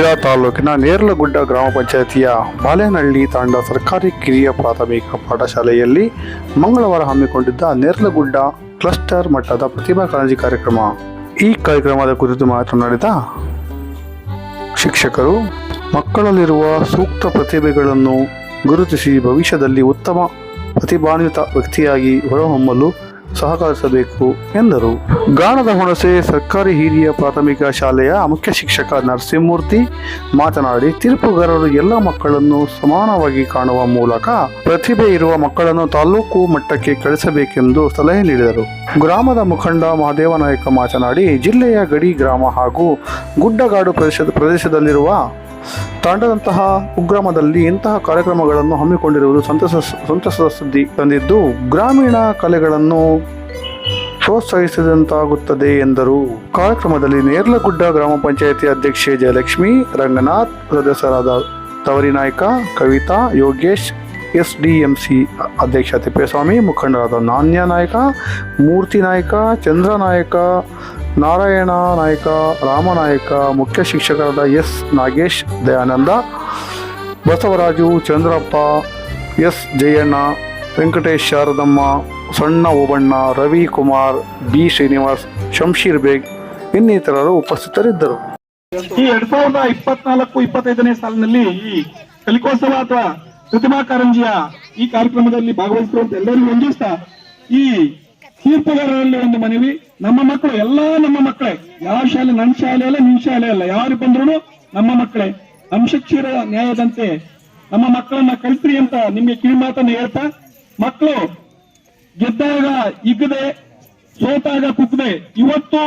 ಶಿರಾ ತಾಲೂಕಿನ ನೇರ್ಲಗುಡ್ಡ ಗ್ರಾಮ ಪಂಚಾಯತಿಯ ಬಾಲೇನಹಳ್ಳಿ ತಾಂಡ ಸರ್ಕಾರಿ ಕಿರಿಯ ಪ್ರಾಥಮಿಕ ಪಾಠಶಾಲೆಯಲ್ಲಿ ಮಂಗಳವಾರ ಹಮ್ಮಿಕೊಂಡಿದ್ದ ನೇರ್ಲಗುಡ್ಡ ಕ್ಲಸ್ಟರ್ ಮಟ್ಟದ ಪ್ರತಿಭಾ ಕಾಳಜಿ ಕಾರ್ಯಕ್ರಮ. ಈ ಕಾರ್ಯಕ್ರಮದ ಕುರಿತು ಮಾತನಾಡಿದ ಶಿಕ್ಷಕರು, ಮಕ್ಕಳಲ್ಲಿರುವ ಸೂಕ್ತ ಪ್ರತಿಭೆಗಳನ್ನು ಗುರುತಿಸಿ ಭವಿಷ್ಯದಲ್ಲಿ ಉತ್ತಮ ಪ್ರತಿಭಾನ್ವಿತ ವ್ಯಕ್ತಿಯಾಗಿ ಹೊರಹೊಮ್ಮಲು ಸಹಕರಿಸಬೇಕು ಎಂದರು. ಗಾಣದ ಹುಣಸೆ ಸರ್ಕಾರಿ ಹಿರಿಯ ಪ್ರಾಥಮಿಕ ಶಾಲೆಯ ಮುಖ್ಯ ಶಿಕ್ಷಕ ನರಸಿಂಹಮೂರ್ತಿ ಮಾತನಾಡಿ, ತೀರ್ಪುಗಾರರು ಎಲ್ಲ ಮಕ್ಕಳನ್ನು ಸಮಾನವಾಗಿ ಕಾಣುವ ಮೂಲಕ ಪ್ರತಿಭೆ ಇರುವ ಮಕ್ಕಳನ್ನು ತಾಲೂಕು ಮಟ್ಟಕ್ಕೆ ಕಳಿಸಬೇಕೆಂದು ಸಲಹೆ ನೀಡಿದರು. ಗ್ರಾಮದ ಮುಖಂಡ ಮಹದೇವ ನಾಯಕ ಮಾತನಾಡಿ, ಜಿಲ್ಲೆಯ ಗಡಿ ಗ್ರಾಮ ಹಾಗೂ ಗುಡ್ಡಗಾಡು ಪ್ರದೇಶದ ಪ್ರದೇಶದಲ್ಲಿರುವ ತಾಂಡದಂತಹ ಕುಗ್ರಾಮದಲ್ಲಿ ಇಂತಹ ಕಾರ್ಯಕ್ರಮಗಳನ್ನು ಹಮ್ಮಿಕೊಂಡಿರುವುದು ಸಂತಸ ಸಂತಸದ ಸುದ್ದಿ ತಂದಿದ್ದು, ಗ್ರಾಮೀಣ ಕಲೆಗಳನ್ನು ಪ್ರೋತ್ಸಾಹಿಸಿದಂತಾಗುತ್ತದೆ ಎಂದರು. ಕಾರ್ಯಕ್ರಮದಲ್ಲಿ ನೇರ್ಲಗುಡ್ಡ ಗ್ರಾಮ ಪಂಚಾಯಿತಿ ಅಧ್ಯಕ್ಷೆ ಜಯಲಕ್ಷ್ಮಿ, ರಂಗನಾಥ್ ಸದಸ್ಯರಾದ Tavari Nayka, Kavitha, Yogesh S D M C ಅಧ್ಯಕ್ಷ ತಿಪ್ಪೇಸ್ವಾಮಿ, ಮುಖಂಡರಾದ ನಾಣ್ಯ ನಾಯ್ಕ, ಮೂರ್ತಿ ನಾಯ್ಕ ಚಂದ್ರ ನಾಯಕ ನಾರಾಯಣ ನಾಯಕ ರಾಮನಾಯಕ ಮುಖ್ಯ ಶಿಕ್ಷಕರಾದ S Nagesh, Dayanand, Basavaraju, Chandrappa, S Jayanna, Venkatesh Sharadamma, Sanna Obanna, Ravi Kumar, B Srinivas, Shamsheer Baig ಇನ್ನಿತರರು ಉಪಸ್ಥಿತರಿದ್ದರು. ಈ ಎರಡ್ ಸಾವಿರದ ಇಪ್ಪತ್ನಾಲ್ಕು ಇಪ್ಪತ್ತೈದನೇ ಸಾಲಿನಲ್ಲಿ ಈ ಕಲಿಕೋತ್ಸವ ಅಥವಾ ಪ್ರತಿಮಾ ಕಾರಂಜಿಯ ಈ ಕಾರ್ಯಕ್ರಮದಲ್ಲಿ ಭಾಗವಹಿಸಿರುವಂತ ಎಲ್ಲರಿಗೂ ವಂದಿಸ್ತಾ ಈ ತೀರ್ಪುಗಾರರಲ್ಲಿ ಒಂದು ಮನವಿ. ನಮ್ಮ ಮಕ್ಕಳು, ಎಲ್ಲಾ ನಮ್ಮ ಮಕ್ಕಳೇ. ಯಾವ ಶಾಲೆ ನನ್ನ ಶಾಲೆ ಅಲ್ಲ ನಿಮ್ ಶಾಲೆ ಅಲ್ಲ. ಯಾರು ಬಂದ್ರು ನಮ್ಮ ಮಕ್ಕಳೇ. ಅಂಶಕ್ಷರ ನ್ಯಾಯದಂತೆ ನಮ್ಮ ಮಕ್ಕಳನ್ನ ಕಲ್ತ್ರಿ ಅಂತ ನಿಮ್ಗೆ ಕಿವಿಮಾತನ್ನ ಹೇಳ್ತಾ, ಮಕ್ಕಳು, ಗೆದ್ದಾಗ ಇಗ್ಗದೆ, ಸೋತಾಗ ಕುಗ್ದೆ, ಇವತ್ತು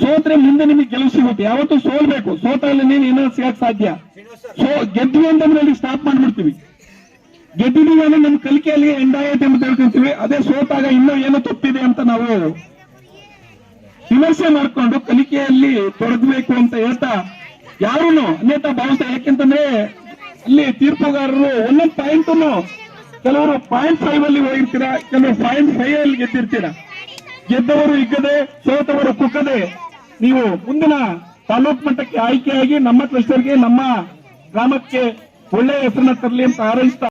ಸೋತ್ರೆ ಮುಂದೆ ನಿಮಗೆ ಗೆಲುವು ಸಿಗುತ್ತೆ. ಯಾವತ್ತು ಸೋಲ್ಬೇಕು. ಸೋತಾಗಲಿ ನೀನು ಏನೋ ಸಿಗಕ್ ಸಾಧ್ಯ. ಸೋ, ಗೆದ್ವಿ ಅಂತಂದ್ರೆ ಅಲ್ಲಿ ಸ್ಟಾಪ್ ಮಾಡ್ಬಿಡ್ತೀವಿ. ಗೆದ್ದಿದೀವಿ ಅಂದ್ರೆ ನಮ್ಮ ಕಲಿಕೆಯಲ್ಲಿ ಎಂಡ್ ಆಗೈತೆ ಅಂತ ಹೇಳ್ಕೊಂತೀವಿ. ಅದೇ ಸೋತಾಗ ಇನ್ನೂ ಏನೋ ತಪ್ಪಿದೆ ಅಂತ ನಾವು ವಿಮರ್ಶೆ ಮಾಡ್ಕೊಂಡು ಕಲಿಕೆಯಲ್ಲಿ ತೊಡಗಬೇಕು ಅಂತ ಹೇಳ್ತಾ ಯಾರೂ ಅನ್ಯತಾ ಭಾವಿಸ್ತಾ ಯಾಕೆಂತಂದ್ರೆ ಇಲ್ಲಿ ತೀರ್ಪುಗಾರರು ಒಂದೊಂದು ಪಾಯಿಂಟ್ ಕೆಲವರು ಪಾಯಿಂಟ್ ಫೈವ್ ಅಲ್ಲಿ ಹೋಗಿರ್ತೀರಾ, ಕೆಲವರು ಪಾಯಿಂಟ್ ಫೈವ್ ಅಲ್ಲಿ ಗೆದ್ದಿರ್ತೀರಾ. ಗೆದ್ದವರು ಇಗ್ಗದೆ ಸೋತವರು ಕುಕ್ಕದೆ ನೀವು ಮುಂದಿನ ತಾಲೂಕು ಮಟ್ಟಕ್ಕೆ ಆಯ್ಕೆಯಾಗಿ ನಮ್ಮ ಕ್ಲಸ್ಟರ್ಗೆ ನಮ್ಮ ಗ್ರಾಮಕ್ಕೆ ಒಳ್ಳೆಯ ಹೆಸರನ್ನ ತರಲಿ ಅಂತ ಹಾರೈಸ್ತಾ